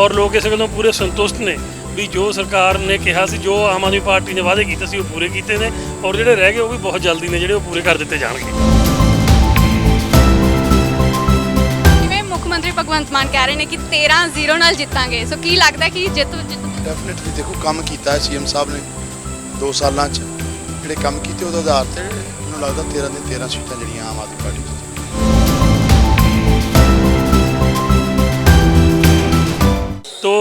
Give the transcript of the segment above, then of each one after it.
ਔਰ ਲੋਕ ਇਸ ਗੱਲੋਂ ਪੂਰੇ ਸੰਤੁਸ਼ਟ ਨੇ ਵੀ ਜੋ ਸਰਕਾਰ ਨੇ ਕਿਹਾ ਸੀ ਜੋ ਆਮ ਆਦਮੀ ਪਾਰਟੀ ਨੇ ਵਾਅਦੇ ਕੀਤੇ ਸੀ ਉਹ ਪੂਰੇ ਕੀਤੇ ਨੇ ਔਰ ਜਿਹੜੇ ਰਹਿ ਗਏ ਉਹ ਵੀ ਬਹੁਤ ਜਲਦੀ ਨੇ ਜਿਹੜੇ ਉਹ ਪੂਰੇ ਕਰ ਦਿੱਤੇ ਜਾਣਗੇ। ਜਿਵੇਂ ਮੁੱਖ ਮੰਤਰੀ ਭਗਵੰਤ ਮਾਨ ਕਹਿ ਰਹੇ ਨੇ ਕਿ 13 0 ਨਾਲ ਜਿੱਤਾਂਗੇ। ਸੋ ਕੀ ਲੱਗਦਾ ਕਿ ਜਿੱਤ ਜਿੱਤ ਡੈਫੀਨਿਟਲੀ ਦੇਖੋ ਕੰਮ ਕੀਤਾ ਸੀਐਮ ਸਾਹਿਬ ਨੇ 2 ਸਾਲਾਂ 'ਚ। ਜਿਹੜੇ ਕੰਮ ਕੀਤੇ ਉਹਦੇ ਆਧਾਰ ਤੇ ਮੈਨੂੰ ਲੱਗਦਾ 13 ਦੇ 13 ਸੀਟਾਂ ਜਿਹੜੀਆਂ ਆਮ ਆਦਮੀ ਪਾਰਟੀ ਨੂੰ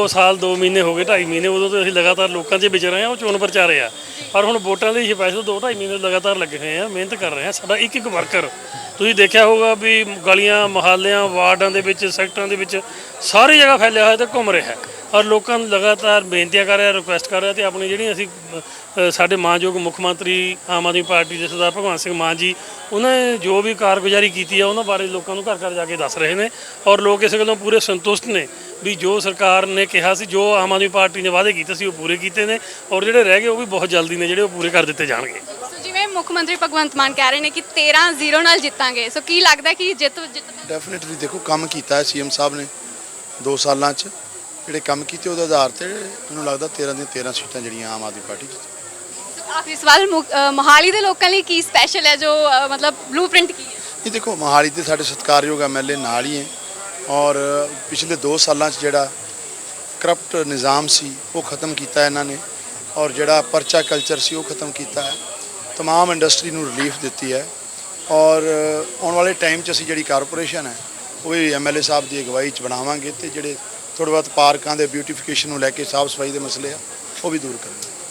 2 ਸਾਲ 2 ਮਹੀਨੇ ਹੋ ਗਏ 2.5 ਮਹੀਨੇ ਉਦੋਂ ਤੋਂ ਅਸੀਂ ਲਗਾਤਾਰ ਲੋਕਾਂ 'ਚ ਵਿਚਰ ਰਹੇ ਹਾਂ, ਉਹ ਚੋਣ ਪ੍ਰਚਾਰ ਆ। ਪਰ ਹੁਣ ਵੋਟਾਂ ਲਈ ਸਪੈਸ਼ਲ 2.5 ਮਹੀਨੇ ਲਗਾਤਾਰ ਲੱਗੇ ਹੋਏ ਆ, ਮਿਹਨਤ ਕਰ ਰਹੇ ਆ। ਸਾਡਾ ਇੱਕ ਇੱਕ ਵਰਕਰ, ਤੁਸੀਂ ਦੇਖਿਆ ਹੋਊਗਾ ਵੀ ਗਲੀਆਂ, ਮੁਹੱਲਿਆਂ, ਵਾਰਡਾਂ ਦੇ ਵਿੱਚ, ਸੈਕਟਰਾਂ ਦੇ ਵਿੱਚ ਸਾਰੀ ਜਗ੍ਹਾ ਫੈਲਿਆ ਹੋਇਆ ਤੇ ਘੁੰਮ ਰਿਹਾ। ਹੈ ਔਰ ਲੋਕਾਂ ਨੂੰ ਲਗਾਤਾਰ ਬੇਨਤੀਆਂ ਕਰ ਰਿਹਾ ਰਿਕੁਐਸਟ ਕਰ ਰਿਹਾ ਤੇ ਆਪਣੀ ਜਿਹੜੀਆਂ ਅਸੀਂ ਅ, ਸਾਡੇ ਮਾਨਯੋਗ ਮੁੱਖ ਮੰਤਰੀ ਆਮ ਆਦਮੀ ਪਾਰਟੀ ਦੇ ਸਰਦਾਰ ਭਗਵੰਤ ਸਿੰਘ ਮਾਨ ਜੀ ਉਹਨਾਂ ਨੇ ਜੋ ਵੀ ਕਾਰਗੁਜ਼ਾਰੀ ਕੀਤੀ ਆ ਉਹਨਾਂ ਬਾਰੇ ਲੋਕਾਂ ਨੂੰ ਘਰ ਘਰ ਜਾ ਕੇ ਦੱਸ ਰਹੇ ਨੇ ਔਰ ਲੋਕ ਇਸ ਗੱਲੋਂ ਪੂਰੇ ਸੰਤੁਸ਼ਟ ਨੇ ਵੀ ਜੋ ਸਰਕਾਰ ਨੇ ਕਿਹਾ ਸੀ ਜੋ ਆਮ ਆਦਮੀ ਪਾਰਟੀ ਨੇ ਵਾਅਦੇ ਕੀਤੇ ਸੀ ਉਹ ਪੂਰੇ ਕੀਤੇ ਨੇ ਔਰ ਜਿਹੜੇ ਰਹਿ ਗਏ ਉਹ ਵੀ ਬਹੁਤ ਜਲਦੀ ਨੇ ਜਿਹੜੇ ਉਹ ਪੂਰੇ ਕਰ ਦਿੱਤੇ ਜਾਣਗੇ। ਸੋ ਜਿਵੇਂ ਮੁੱਖ ਮੰਤਰੀ ਭਗਵੰਤ ਮਾਨ ਕਹਿ ਰਹੇ ਨੇ ਕਿ 13-0 ਨਾਲ ਜਿੱਤਾਂਗੇ ਸੋ ਕੀ ਲੱਗਦਾ ਕਿ ਜਿੱਤ ਜਿੱਤ ਡੈਫੀਨਿਟਲੀ ਦੇਖੋ ਕੰਮ ਕੀਤਾ ਹੈ ਸੀਐਮ ਸਾਹਿਬ ਨੇ 2 ਸਾਲਾਂ 'ਚ। ਜਿਹੜੇ ਕੰਮ ਕੀਤੇ ਉਹਦੇ ਆਧਾਰ ਤੇ ਮੈਨੂੰ ਲੱਗਦਾ 13 ਦੇ 13 ਸੀਟਾਂ ਜਿਹੜੀਆਂ ਆਮ ਆਦਮੀ ਪਾਰਟੀ ਦੀ ਸੋ ਆਖਰੀ ਸਵਾਲ ਮੁੱਖ- ਅ, ਮੋਹਾਲੀ ਦੇ ਲੋਕਾਂ ਲਈ ਕੀ ਸਪੈਸ਼ਲ ਹੈ ਜੋ ਅ, ਮਤਲਬ ਬਲੂਪ੍ਰਿੰਟ ਕੀ ਹੈ ਇਹ ਦੇਖੋ ਮੋਹਾਲੀ ਤੇ ਸਾਡੇ ਸਤਿਕਾਰਯੋਗ ਐਮਐਲਏ ਨਾਲ ਹੀ ਹੈ ਔਰ ਪਿਛਲੇ 2 ਸਾਲਾਂ 'ਚ ਜਿਹੜਾ ਕਰਪਟ ਨਿਜ਼ਾਮ ਸੀ ਉਹ ਖਤਮ ਕੀਤਾ ਇਹਨਾਂ ਨੇ ਔਰ ਜਿਹੜਾ ਪਰਚਾ ਕਲਚਰ ਸੀ ਉਹ ਖਤਮ ਕੀਤਾ ਹੈ तमाम ਇੰਡਸਟਰੀ ਨੂੰ ਰਿਲੀਫ ਦਿੱਤੀ ਹੈ ਔਰ ਆਉਣ ਵਾਲੇ ਟਾਈਮ 'ਚ ਅਸੀਂ ਜਿਹੜੀ ਕਾਰਪੋਰੇਸ਼ਨ ਹੈ ਉਹ ਵੀ ਐਮਐਲਏ ਸਾਹਿਬ ਦੀ ਅਗਵਾਈ 'ਚ ਬਣਾਵਾਂਗੇ ਤੇ ਜਿਹੜੇ ਥੋੜ੍ਹੇ ਬਹੁਤ ਪਾਰਕਾਂ ਦੇ ਬਿਊਟੀਫਿਕੇਸ਼ਨ ਨੂੰ ਲੈ ਕੇ ਸਾਫ਼ ਸਫ਼ਾਈ ਦੇ ਮਸਲੇ ਆ, ਉਹ ਵੀ ਦੂਰ ਕਰਾਂਗੇ